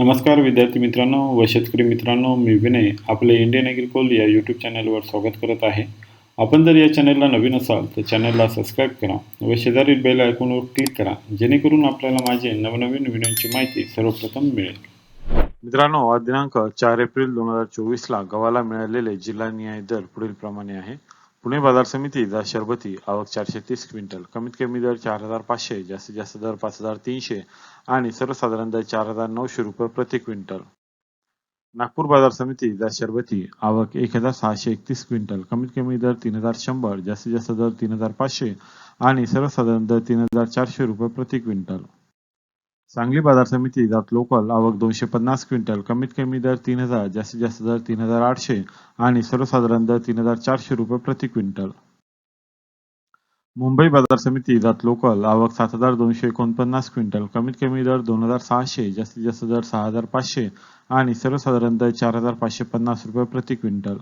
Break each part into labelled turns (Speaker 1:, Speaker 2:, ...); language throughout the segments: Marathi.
Speaker 1: नमस्कार विद्यार्थी मित्रांनो व शेतकरी मित्रांनो मी विनय आपले इंडियन ॲग्रिकोल या यूट्यूब चॅनलवर स्वागत करत आहे. आपण जर या चॅनलला नवीन असाल तर चॅनलला सबस्क्राईब करा व शेजारील बेल आयकॉनवर क्लिक करा जेणेकरून आपल्याला माझे नवनवीन व्हिडिओची माहिती सर्वप्रथम मिळेल. मित्रांनो आज दिनांक चार एप्रिल दोन हजार चोवीसला गव्हाला मिळालेले जिल्हा न्याय दर पुढील प्रमाणे आहे. पुणे बाजार समिती दर शरबती आवक चारशे तीस क्विंटल कमीत कमी दर चार हजार पाचशे जास्तीत जास्त दर पाच हजार तीनशे आणि सर्वसाधारण दर चार हजार नऊशे रुपये प्रति क्विंटल. नागपूर बाजार समिती दर शरबती आवक एक हजार सहाशे एकतीस क्विंटल कमीत कमी दर तीन हजार शंभर जास्तीत जास्त दर तीन हजार पाचशे आणि सर्वसाधारण दर तीन हजार चारशे रुपये प्रति क्विंटल. सांगली बाजार समिती जात लोकल आवक दोनशे पन्नास क्विंटल कमीत कमी दर तीन हजार जास्तीत जास्त दर तीन हजार आठशे आणि सर्वसाधारण दर तीन हजार चारशे रुपये प्रति क्विंटल. मुंबई बाजार समिती जात लोकल आवक सात हजार दोनशे एकोणपन्नास क्विंटल कमीत कमी दर दोन हजार सहाशे जास्तीत जास्त दर सहा हजार पाचशे आणि सर्वसाधारण दर चार हजार पाचशे पन्नास रुपये प्रति क्विंटल.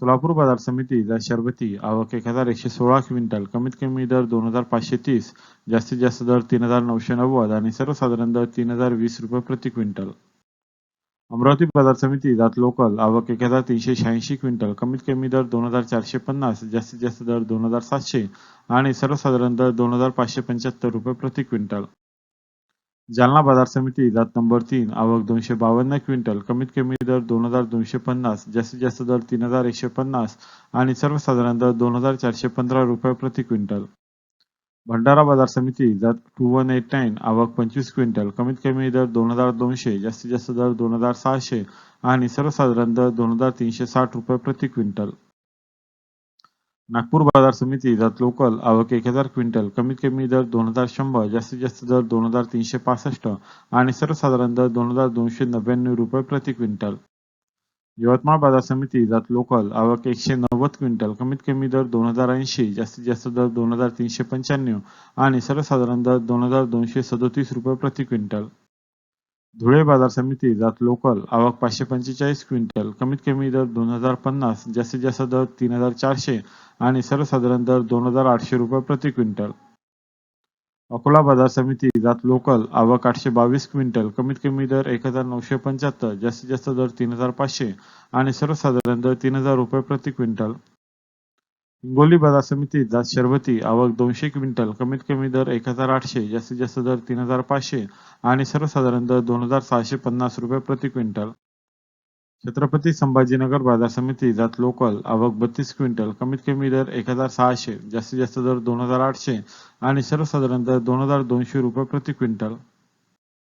Speaker 1: सोलापूर बाजार समिती शरबती आवक एक हजार एकशे सोळा क्विंटल कमीत कमी दर दोन हजार पाचशे तीस जास्तीत जास्त दर तीन हजार नऊशे नव्वद आणि सर्वसाधारण दर तीन हजार वीस रुपये प्रति क्विंटल. अमरावती बाजार समिती जात लोकल आवक एक हजार तीनशे शहाऐंशी क्विंटल कमीत कमी दर दोन हजार चारशे पन्नास जास्तीत जास्त दर दोन हजार सातशे आणि सर्वसाधारण दर दोन हजार पाचशे पंच्याहत्तर रुपये प्रति क्विंटल. जालना बाजार समिती जात नंबर तीन आवक दोनशे बावन्न क्विंटल कमीत कमी दर दोन हजार दोनशे पन्नास जास्तीत जास्त दर तीन हजार एकशे पन्नास आणि सर्वसाधारण दर दोन हजार चारशे पंधरा रुपये प्रति क्विंटल. भंडारा बाजार समिती जात टू वन एट नाईन आवक पंचवीस क्विंटल कमीत कमी दर दोन हजार दोनशे जास्तीत जास्त दर दोन हजार सहाशे आणि सर्वसाधारण दर दोन हजार तीनशे साठ रुपये प्रति क्विंटल. नागपूर बाजार समिती जात लोकल आवक एक हजार क्विंटल कमीत कमी दर दोन हजार शंभर जास्तीत जास्त दर दोन हजार तीनशे पासष्ट आणि सर्वसाधारण दर दोन हजार दोनशे नव्याण्णव रुपये प्रति क्विंटल. यवतमाळ बाजार समिती जात लोकल आवक एकशे नव्वद क्विंटल कमीत कमी दर दोन हजार ऐंशी जास्तीत जास्त दर दोन हजार तीनशे पंच्याण्णव आणि सर्वसाधारण दर दोन हजार दोनशे सदोतीस रुपये प्रति क्विंटल. धुळे बाजार समिती जात लोकल. आवक पाचशे पंचेचाळीस क्विंटल. कमीत कमी दर दोन हजार पन्नास जास्तीत जास्त दर तीन हजार चारशे आणि सर्वसाधारण दर दोन हजार आठशे रुपये प्रति क्विंटल. अकोला बाजार समिती जात लोकल. आवक आठशे बावीस क्विंटल. कमीत कमी दर एक हजार नऊशे पंच्याहत्तर जास्तीत जास्त दर तीन हजार पाचशे आणि सर्वसाधारण दर तीन हजार रुपये प्रति क्विंटल. हिंगोली बाजार समिती जात शरबती आवक दोनशे क्विंटल कमीत कमी दर एक हजार आठशे जास्तीत जास्त दर तीन हजार पाचशे आणि सर्वसाधारण दर दोन हजार सहाशे पन्नास रुपये प्रति क्विंटल. छत्रपती संभाजीनगर बाजार समिती जात लोकल आवक बत्तीस क्विंटल कमीत कमी दर एक हजार सहाशे जास्तीत जास्त दर दोन हजार आठशे आणि सर्वसाधारण दर दोन हजार दोनशे रुपये प्रति क्विंटल.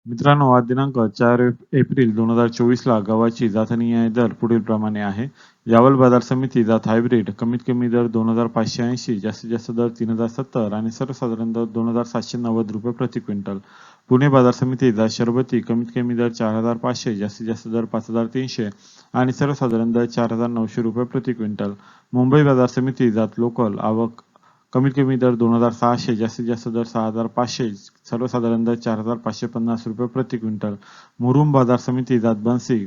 Speaker 1: मित्रांनो आज दिनांक चार एप्रिल दोन हजार चोवीस ला गव्हाची जातनीय दर पुढील प्रमाणे आहे. यावल बाजार समिती जात हायब्रिड कमीत कमी दर दोन हजार पाचशे ऐंशी जास्तीत जास्त दर तीन हजार सत्तर आणि सर्वसाधारण दर दोन हजार सातशे नव्वद रुपये प्रति क्विंटल. पुणे बाजार समिती जात शरबती कमीत कमी दर चार हजार पाचशे जास्तीत जास्त दर पाच हजार तीनशे आणि सर्वसाधारण दर चार हजार नऊशे रुपये प्रति क्विंटल. मुंबई बाजार समिती जात लोकल आवक कमीत कमी दर दोन हजार सहाशे जास्तीत जास्त दर सहा हजार पाचशे सर्वसाधारण दर चार हजार पाचशे पन्नास रुपये प्रति क्विंटल. मुरुम बाजार समिती जात बनसी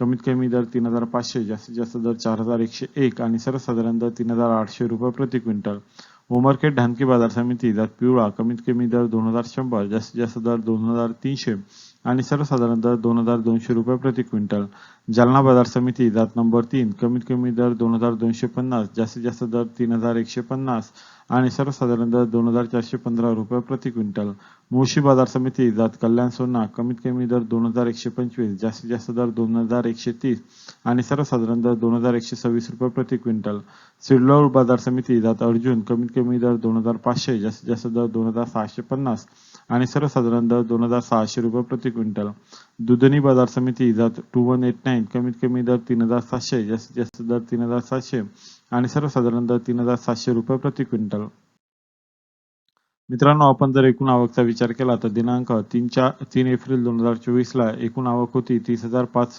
Speaker 1: कमीत कमी दर तीन हजार पाचशे जास्तीत जास्त दर चार हजार एकशे एक आणि सर्वसाधारण दर तीन हजार आठशे रुपये प्रति क्विंटल. उमरखेड ढानकी बाजार समिती जात पिवळा कमीत कमी दर दोन हजार शंभर जास्तीत जास्त दर दोन हजार तीनशे आणि सर्वसाधारण दर दोन हजार दोनशे रुपये प्रति क्विंटल. जालना बाजार समिती जात नंबर तीन कमीत कमी दर दोन हजार दोनशे पन्नास जास्तीत जास्त दर तीन हजार एकशे पन्नास आणि सर्वसाधारण दर दोन हजार चारशे पंधरा रुपये प्रति क्विंटल. मुळशी बाजार समिती जात कल्याण सोना कमीत कमी दर दोन हजार एकशे पंचवीस जास्तीत जास्त दर दोन हजार एकशे तीस आणि सर्वसाधारण दर दोन हजार एकशे सव्वीस रुपये प्रति क्विंटल. सिल्लोड बाजार समिती जात अर्जुन कमीत कमी दर दोन हजार पाचशे जास्तीत जास्त दर दोन हजार सहाशे पन्नास आणि सर्वसाधारण दर दोन हजार सहाशे रुपये प्रति क्विंटल. दुधनी बाजार समिती जात टू वन एट नाईन कमीत कमी दर तीन हजार सातशे जास्तीत जास्त दर तीन हजार सातशे आणि सर्वसाधारण दर तीन हजार सातशे रुपये प्रति क्विंटल. मित्रांनो आपण जर एकूण आवकचा विचार केला तर दिनांक तीन चार तीन एप्रिल दोन हजार चोवीस ला एकूण आवक होती तीस हजार पाच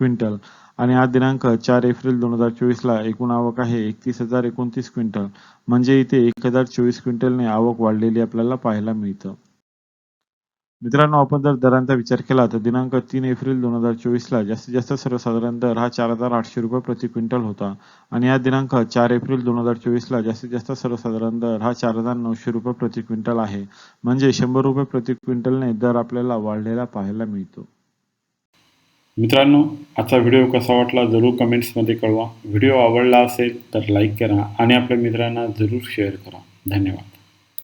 Speaker 1: क्विंटल आणि आज दिनांक चार एप्रिल दोन हजार चोवीस ला एकूण आवक आहे एकतीस हजार एकोणतीस क्विंटल. म्हणजे इथे एक हजार चोवीस क्विंटलने आवक वाढलेली आपल्याला पाहायला मिळतं. मित्रांनो आपण जर दरांचा विचार केला तर दिनांक तीन एप्रिल दोन हजार चोवीसला जास्तीत जास्त सर्वसाधारण दर हा चार हजार आठशे रुपये प्रति क्विंटल होता. आणि या दिनांक चार एप्रिल दोन हजार चोवीस ला जास्तीत जास्त सर्वसाधारण दर हा चार हजार नऊशे रुपये प्रति क्विंटल आहे. म्हणजे शंभर रुपये प्रति क्विंटलने दर आपल्याला वाढलेला पाहायला मिळतो.
Speaker 2: मित्रांनो आजचा व्हिडिओ कसा वाटला जरूर कमेंट्समध्ये कळवा. व्हिडिओ आवडला असेल तर लाईक करा आणि आपल्या मित्रांना जरूर शेअर करा. धन्यवाद.